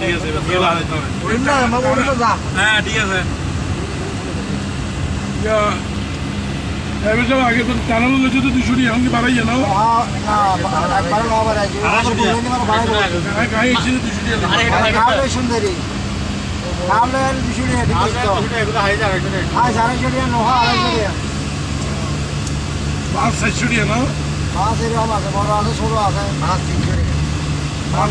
ঠিক আছে এবার তেল আর দিতে হবে। হ্যাঁ ঠিক আছে এবার যাও আগে তো টানানো হয়েছে তো দুশো এখন কি বাড়াই জানো গায়ে এসে দুশো সুন্দরী তাহলে দুশো টাকা সাড়ে টাকা নোহা আড়াইশো টাকা পাঁচ সাতশো টাকা না মাছ এরকম আছে বড় আছে ছোট আছে মাছ তিনশো টাকা পাঁচ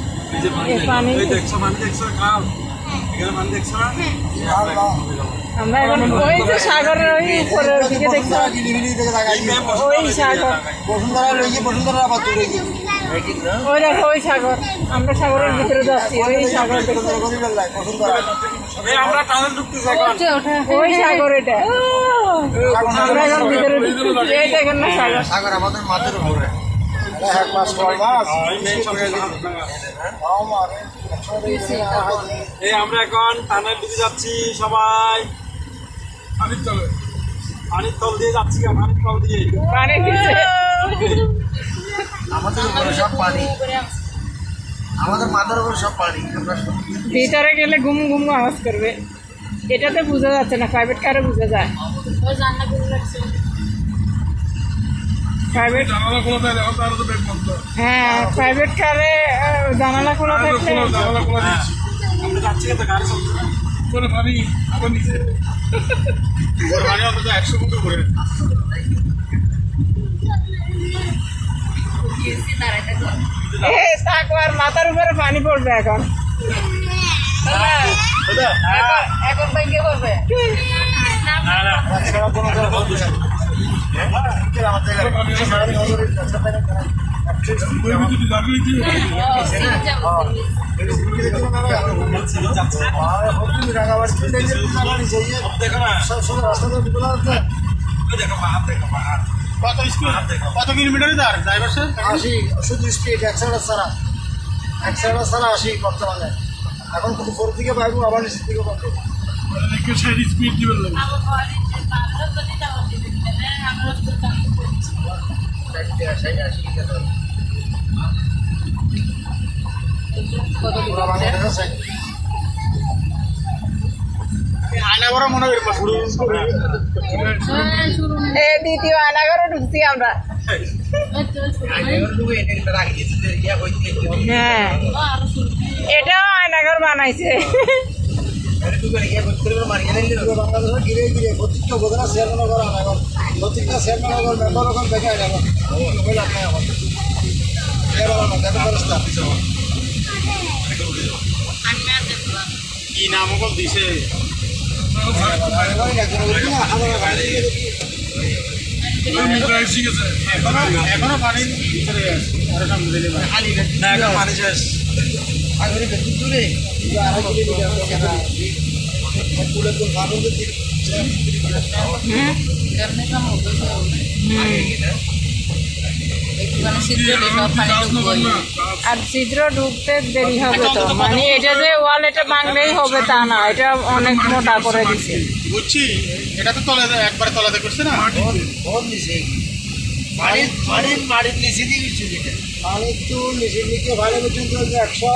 এই যে পানি এই পানি- এই দেখছ পানি দেখছ খাও এখানে পানি দেখছ না? আমরা এখন ওই যে সাগরের ওই উপরের দিকে দেখছি। গিলিবিলি থেকে দেখা এই ম্যাম ওই সাগর। বসুন্ধরা লইছে বসুন্ধরা আবার দূরে ওই দেখো ওই সাগর। আমরা সাগরের ভিতরে যাচ্ছি ওই সাগর ওই সাগর এটা। আমরা এখন ভিতরে ঢুকছি। এই দেখেন না সাগর। সাগর আমাদের মাথার উপরে। এই আমরা এখন টানেল ঢুকে যাচ্ছি সবাই। পানির তল দিয়ে যাচ্ছি পানির তল দিয়ে। আমাদের উপরে সব পানি। আমাদের মাথার উপরে সব পানি। ভিতরে গেলে ঘুম ঘুম আওয়াজ করবে। এটাতে বোঝা যাচ্ছে না প্রাইভেট কারে বোঝা যায়। প্রাইভেট জানালা খোলা থাকে এখন তার তো ব্যাগ বন্ধ। হ্যাঁ প্রাইভেট কারে জানালা খোলা থাকলে জানালা খোলা দিচ্ছি। আমরা যাচ্ছি কিন্তু গাড়ি চলছে না করে পানি আবার নিচে। পানি অন্তত একশো ফুট করে আর মাথার উপরে পানি পড়বে এখন। এখন ভেঙে পড়বে ওই ভিতরে দাঁড়িয়ে দিয়েছি দেখো না ওই দেখো পাহাড় দেখো পাহাড় কত কিলোমিটার তার ড্রাইভার স্যার আশি শুধু স্পিড একশো ছাড়া একশো ছাড়া আশি বর্তমানে এখন কিন্তু উপর দিকে পাইবো আবার নিচের দিকে পাবো সাইড স্পিড দিবেন দ্বিতীয় আয়নাঘরে ঢুকছি আমরা। হ্যাঁ। এটাও আয়নাঘর বানাইছে। বাংলাদেশে গিরে গিরে প্রত্যেকটা উপজেলা চেয়ারম্যান করা এখন প্রত্যেকটা চেয়ারম্যান এখন মেম্বার এখন দেখে এখন কি নাম ওগুলো দিছে এখনও পানির ভিতরে আছে না এখন পানি শেষ। আর ছিদ্র ঢুকতে দেরি হবে তো। মানে এটা যে ওয়াল এটা বাংলেই হবে তা না এটা অনেক মোটা করে দিছে। বুঝছি। এটা তো তলে একবারে তলাতে করছে না? পানির পানির পানির নিচে দিয়ে পানির তো নিচের দিকে ভালো পর্যন্ত একশো